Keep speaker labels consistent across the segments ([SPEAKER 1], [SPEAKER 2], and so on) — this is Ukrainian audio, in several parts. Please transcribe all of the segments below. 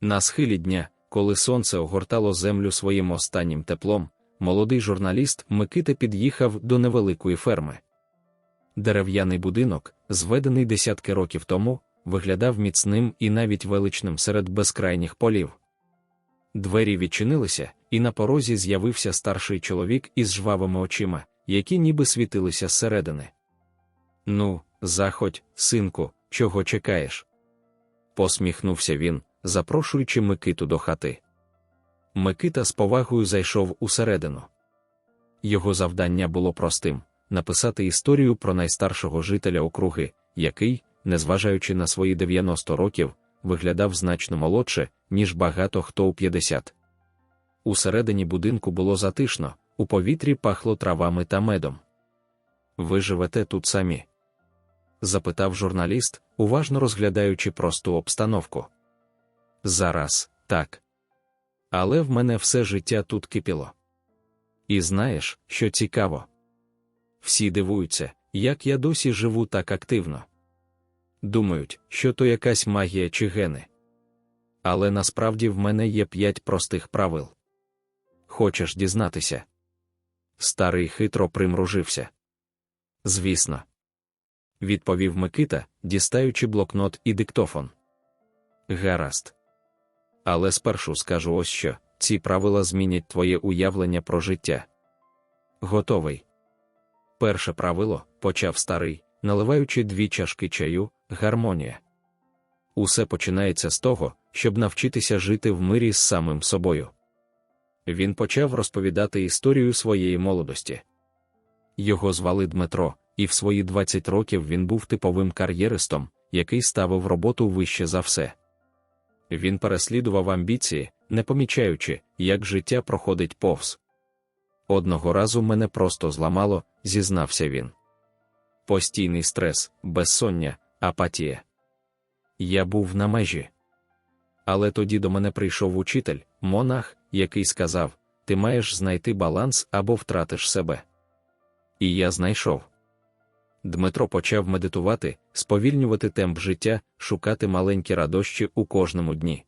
[SPEAKER 1] На схилі дня, коли сонце огортало землю своїм останнім теплом, молодий журналіст Микита під'їхав до невеликої ферми. Дерев'яний будинок, зведений десятки років тому, виглядав міцним і навіть величним серед безкрайніх полів. Двері відчинилися, і на порозі з'явився старший чоловік із жвавими очима, які ніби світилися зсередини. Ну, заходь, синку, чого чекаєш? посміхнувся він, запрошуючи Микиту до хати. Микита з повагою зайшов усередину. Його завдання було простим написати історію про найстаршого жителя округи, який, незважаючи на свої 90 років, виглядав значно молодше, ніж багато хто у 50. Усередині будинку було затишно, у повітрі пахло травами та медом. Ви живете тут самі? запитав журналіст, уважно розглядаючи просту обстановку. Зараз так. Але в мене все життя тут кипіло. І знаєш, що цікаво? Всі дивуються, як я досі живу так активно. Думають, що то якась магія чи гени. Але насправді в мене є п'ять простих правил. Хочеш дізнатися? Старий хитро примружився. Звісно, відповів Микита, дістаючи блокнот і диктофон. Гаразд. Але спершу скажу ось що: ці правила змінять твоє уявлення про життя. Готовий. Перше правило почав старий, наливаючи дві чашки чаю, гармонія. Усе починається з того, щоб навчитися жити в мирі з самим собою. Він почав розповідати історію своєї молодості. Його звали Дмитро, і в свої 20 років він був типовим кар'єристом, який ставив роботу вище за все. Він переслідував амбіції, не помічаючи, як життя проходить повз. Одного разу мене просто зламало, зізнався він. Постійний стрес, безсоння, апатія. Я був на межі. Але тоді до мене прийшов учитель, монах, який сказав: Ти маєш знайти баланс або втратиш себе. І я знайшов. Дмитро почав медитувати, сповільнювати темп життя, шукати маленькі радощі у кожному дні.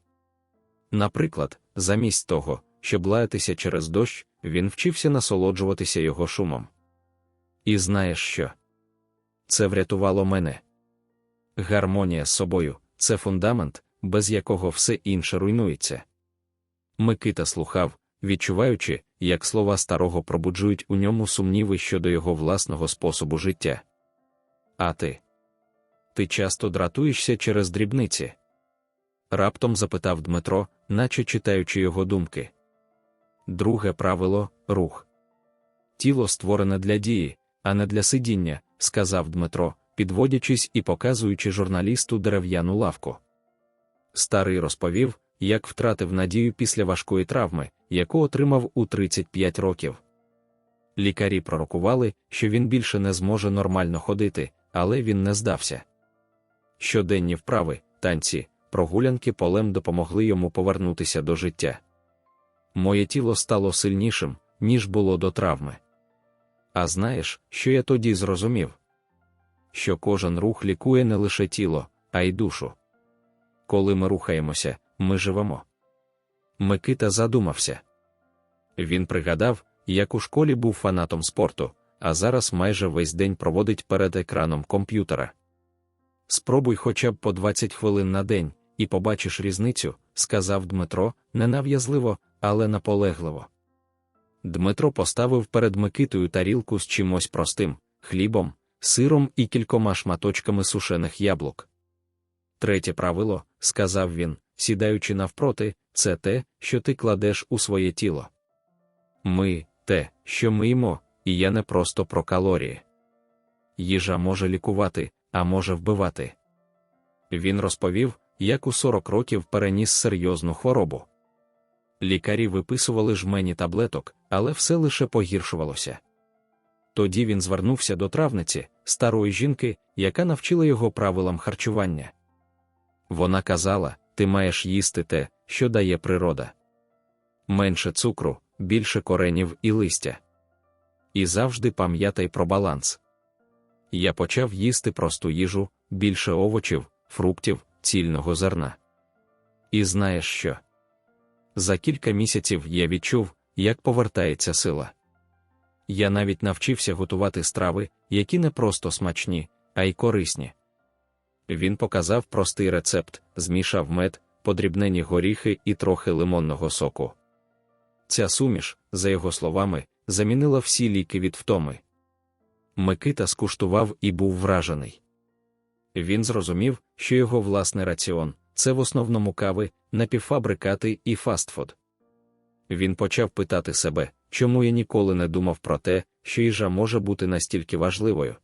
[SPEAKER 1] Наприклад, замість того, щоб лаятися через дощ, він вчився насолоджуватися його шумом. І знаєш що? Це врятувало мене. Гармонія з собою це фундамент, без якого все інше руйнується. Микита слухав, відчуваючи, як слова старого пробуджують у ньому сумніви щодо його власного способу життя. А ти? Ти часто дратуєшся через дрібниці? Раптом запитав Дмитро, наче читаючи його думки. Друге правило рух. Тіло створене для дії, а не для сидіння, сказав Дмитро, підводячись і показуючи журналісту дерев'яну лавку. Старий розповів, як втратив надію після важкої травми, яку отримав у 35 років. Лікарі пророкували, що він більше не зможе нормально ходити, але він не здався. Щоденні вправи, танці, прогулянки полем допомогли йому повернутися до життя. Моє тіло стало сильнішим, ніж було до травми. А знаєш, що я тоді зрозумів? Що кожен рух лікує не лише тіло, а й душу. Коли ми рухаємося, ми живемо. Микита задумався. Він пригадав, як у школі був фанатом спорту, а зараз майже весь день проводить перед екраном комп'ютера. Спробуй хоча б по 20 хвилин на день, і побачиш різницю, сказав Дмитро, ненав'язливо, але наполегливо. Дмитро поставив перед Микитою тарілку з чимось простим хлібом, сиром і кількома шматочками сушених яблук. Третє правило, сказав він, сідаючи навпроти, це те, що ти кладеш у своє тіло. Ми те, що ми їмо, і я не просто про калорії. Їжа може лікувати, а може вбивати. Він розповів, як у 40 років переніс серйозну хворобу. Лікарі виписували жмені таблеток, але все лише погіршувалося. Тоді він звернувся до травниці, старої жінки, яка навчила його правилам харчування. Вона казала: ти маєш їсти те, що дає природа. Менше цукру, більше коренів і листя. І завжди пам'ятай про баланс. Я почав їсти просту їжу, більше овочів, фруктів, цільного зерна. І знаєш що? За кілька місяців я відчув, як повертається сила. Я навіть навчився готувати страви, які не просто смачні, а й корисні. Він показав простий рецепт, змішав мед, подрібнені горіхи і трохи лимонного соку. Ця суміш, за його словами, замінила всі ліки від втоми. Микита скуштував і був вражений. Він зрозумів, що його власний раціон це в основному кави, напівфабрикати і фастфуд. Він почав питати себе, чому я ніколи не думав про те, що їжа може бути настільки важливою.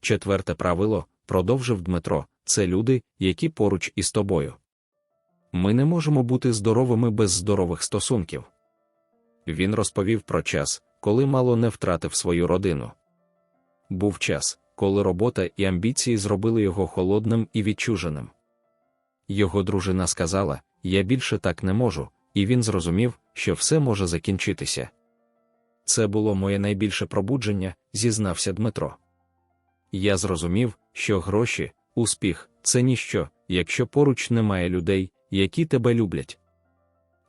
[SPEAKER 1] Четверте правило, продовжив Дмитро, це люди, які поруч із тобою. Ми не можемо бути здоровими без здорових стосунків. Він розповів про час, коли мало не втратив свою родину. Був час, коли робота і амбіції зробили його холодним і відчуженим. Його дружина сказала: Я більше так не можу, і він зрозумів, що все може закінчитися. Це було моє найбільше пробудження, зізнався Дмитро. Я зрозумів, що гроші, успіх це ніщо, якщо поруч немає людей, які тебе люблять.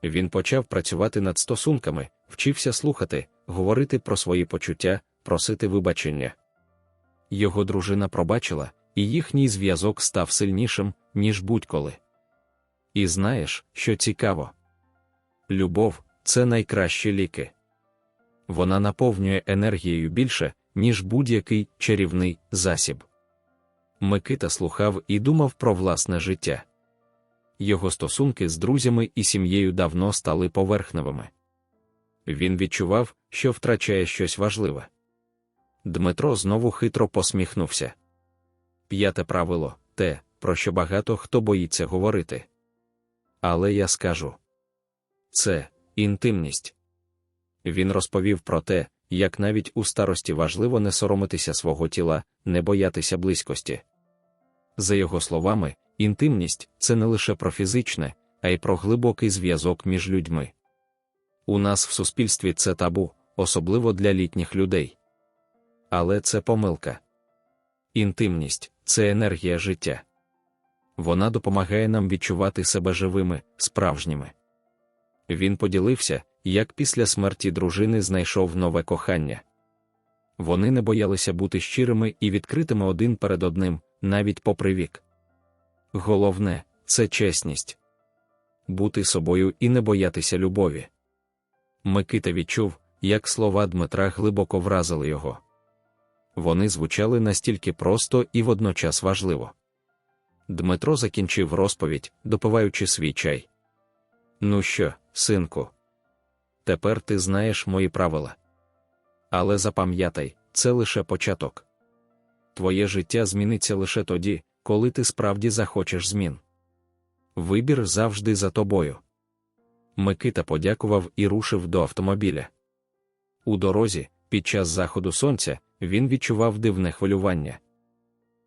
[SPEAKER 1] Він почав працювати над стосунками, вчився слухати, говорити про свої почуття, просити вибачення. Його дружина пробачила, і їхній зв'язок став сильнішим, ніж будь-коли. І знаєш, що цікаво? Любов це найкращі ліки. Вона наповнює енергією більше, ніж будь-який чарівний засіб. Микита слухав і думав про власне життя. Його стосунки з друзями і сім'єю давно стали поверхневими. Він відчував, що втрачає щось важливе. Дмитро знову хитро посміхнувся. П'яте правило те, про що багато хто боїться говорити. Але я скажу це інтимність. Він розповів про те, як навіть у старості важливо не соромитися свого тіла, не боятися близькості. За його словами, інтимність це не лише про фізичне, а й про глибокий зв'язок між людьми. У нас в суспільстві це табу, особливо для літніх людей. Але це помилка. Інтимність це енергія життя. Вона допомагає нам відчувати себе живими, справжніми. Він поділився, як після смерті дружини знайшов нове кохання. Вони не боялися бути щирими і відкритими один перед одним, навіть попри вік. Головне це чесність бути собою і не боятися любові. Микита відчув, як слова Дмитра глибоко вразили його. Вони звучали настільки просто і водночас важливо. Дмитро закінчив розповідь, допиваючи свій чай. Ну що, синку, тепер ти знаєш мої правила. Але запам'ятай, це лише початок. Твоє життя зміниться лише тоді, коли ти справді захочеш змін. Вибір завжди за тобою. Микита подякував і рушив до автомобіля. У дорозі, під час заходу сонця, він відчував дивне хвилювання.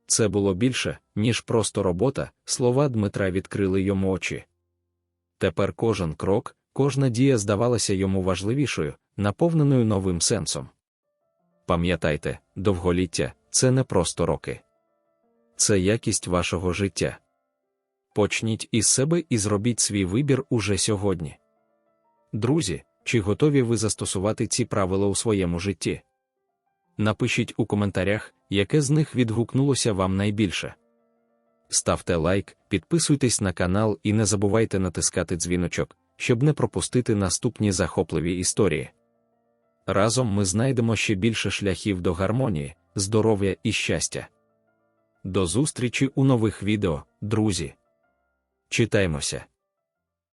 [SPEAKER 1] Це було більше, ніж просто робота, слова Дмитра відкрили йому очі. Тепер кожен крок, кожна дія здавалася йому важливішою, наповненою новим сенсом. Пам'ятайте, довголіття це не просто роки, це якість вашого життя. Почніть із себе і зробіть свій вибір уже сьогодні. Друзі, чи готові ви застосувати ці правила у своєму житті? Напишіть у коментарях, яке з них відгукнулося вам найбільше. Ставте лайк, підписуйтесь на канал і не забувайте натискати дзвіночок, щоб не пропустити наступні захопливі історії. Разом ми знайдемо ще більше шляхів до гармонії, здоров'я і щастя. До зустрічі у нових відео, друзі. Читаймося!